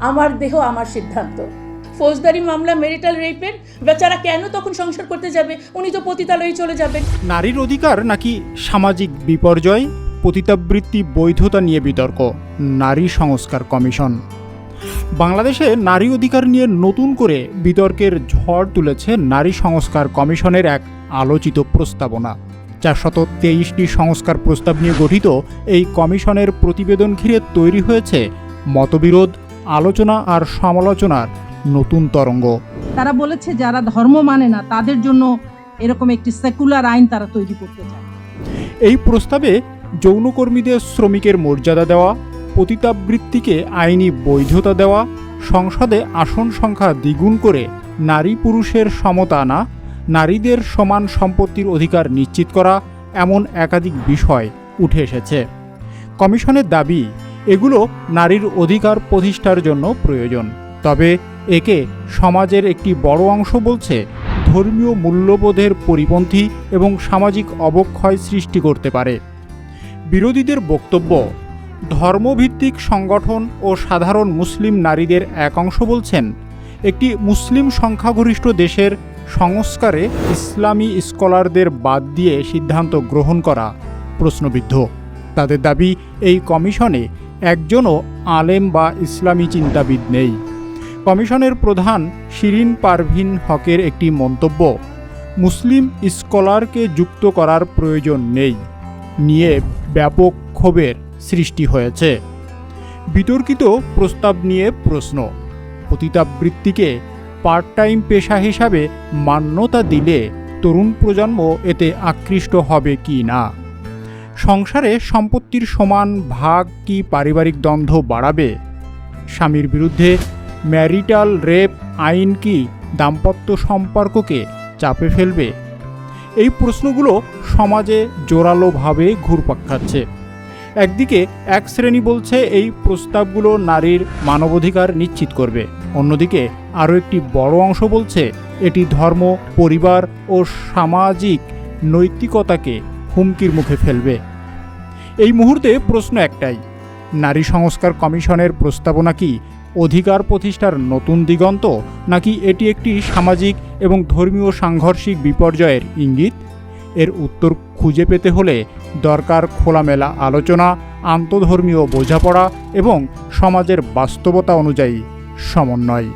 আমার দেহ, আমার সিদ্ধান্ত। ফৌজদারি মামলা, মেরিটাল রেপের বেচারা কেন তখন সংসার করতে যাবে? উনি তো পতিতালয়ে চলে যাবেন। নারীর অধিকার নাকি সামাজিক বিপর্যয়? পতিতাবৃত্তি বৈধতা নিয়ে বিতর্ক, নারী সংস্কার কমিশন। বাংলাদেশে নারী অধিকার নিয়ে নতুন করে বিতর্কের ঝড় তুলেছে নারী সংস্কার কমিশনের এক আলোচিত প্রস্তাবনা। চারশত তেইশটি সংস্কার প্রস্তাব নিয়ে গঠিত এই কমিশনের প্রতিবেদন ঘিরে তৈরি হয়েছে মতবিরোধ আলোচনা আর সমালোচনার নতুন তরঙ্গ। তারা বলেছে যারা ধর্ম মানে না তাদের জন্য এরকম একটি সেকুলার আইন তারা তৈরি করতে চায়। এই প্রস্তাবে যৌনকর্মীদের শ্রমিকের মর্যাদা দেওয়া পতিতাবৃত্তিকে আইনি বৈধতা দেওয়া সংসদে আসন সংখ্যা দ্বিগুণ করে নারী পুরুষের সমতা আনা নারীদের সমান সম্পত্তির অধিকার নিশ্চিত করা এমন একাধিক বিষয় উঠে এসেছে। কমিশনের দাবি এগুলো নারীর অধিকার প্রতিষ্ঠার জন্য প্রয়োজন। তবে একে সমাজের একটি বড় অংশ বলছে ধর্মীয় মূল্যবোধের পরিপন্থী এবং সামাজিক অবক্ষয় সৃষ্টি করতে পারে। বিরোধীদের বক্তব্য, ধর্মভিত্তিক সংগঠন ও সাধারণ মুসলিম নারীদের এক অংশ বলছেন, একটি মুসলিম সংখ্যাগরিষ্ঠ দেশের সংস্কারে ইসলামী স্কলারদের বাদ দিয়ে সিদ্ধান্ত গ্রহণ করা প্রশ্নবিদ্ধ। তাদের দাবি, এই কমিশনে একজনও আলেম বা ইসলামী চিন্তাবিদ নেই। কমিশনের প্রধান শিরিন পারভিন হকের একটি মন্তব্য, মুসলিম স্কলারকে যুক্ত করার প্রয়োজন নেই নিয়ে ব্যাপক ক্ষোভের সৃষ্টি হয়েছে। বিতর্কিত প্রস্তাব নিয়ে প্রশ্ন, পতিতাবৃত্তিকে পার্ট টাইম পেশা হিসাবে মান্যতা দিলে তরুণ প্রজন্ম এতে আকৃষ্ট হবে কি না? সংসারে সম্পত্তির সমান ভাগ কি পারিবারিক দ্বন্দ্ব বাড়াবে? স্বামীর বিরুদ্ধে ম্যারিটাল রেপ আইন কি দাম্পত্য সম্পর্ককে চাপে ফেলবে? এই প্রশ্নগুলো সমাজে জোরালোভাবে ঘুরপাক খাচ্ছে। একদিকে এক শ্রেণি বলছে এই প্রস্তাবগুলো নারীর মানবাধিকার নিশ্চিত করবে। অন্যদিকে আরও একটি বড় অংশ বলছে এটি ধর্ম, পরিবার ও সামাজিক নৈতিকতাকে হুমকির মুখে ফেলবে। এই মুহূর্তে প্রশ্ন একটাই, নারী সংস্কার কমিশনের প্রস্তাবনা কি অধিকার প্রতিষ্ঠার নতুন দিগন্ত নাকি এটি একটি সামাজিক এবং ধর্মীয় সাংঘর্ষিক বিপর্যয়ের ইঙ্গিত? এর উত্তর খুঁজে পেতে হলে দরকার খোলামেলা আলোচনা, আন্তধর্মীয় বোঝাপড়া এবং সমাজের বাস্তবতা অনুযায়ী সমন্বয়।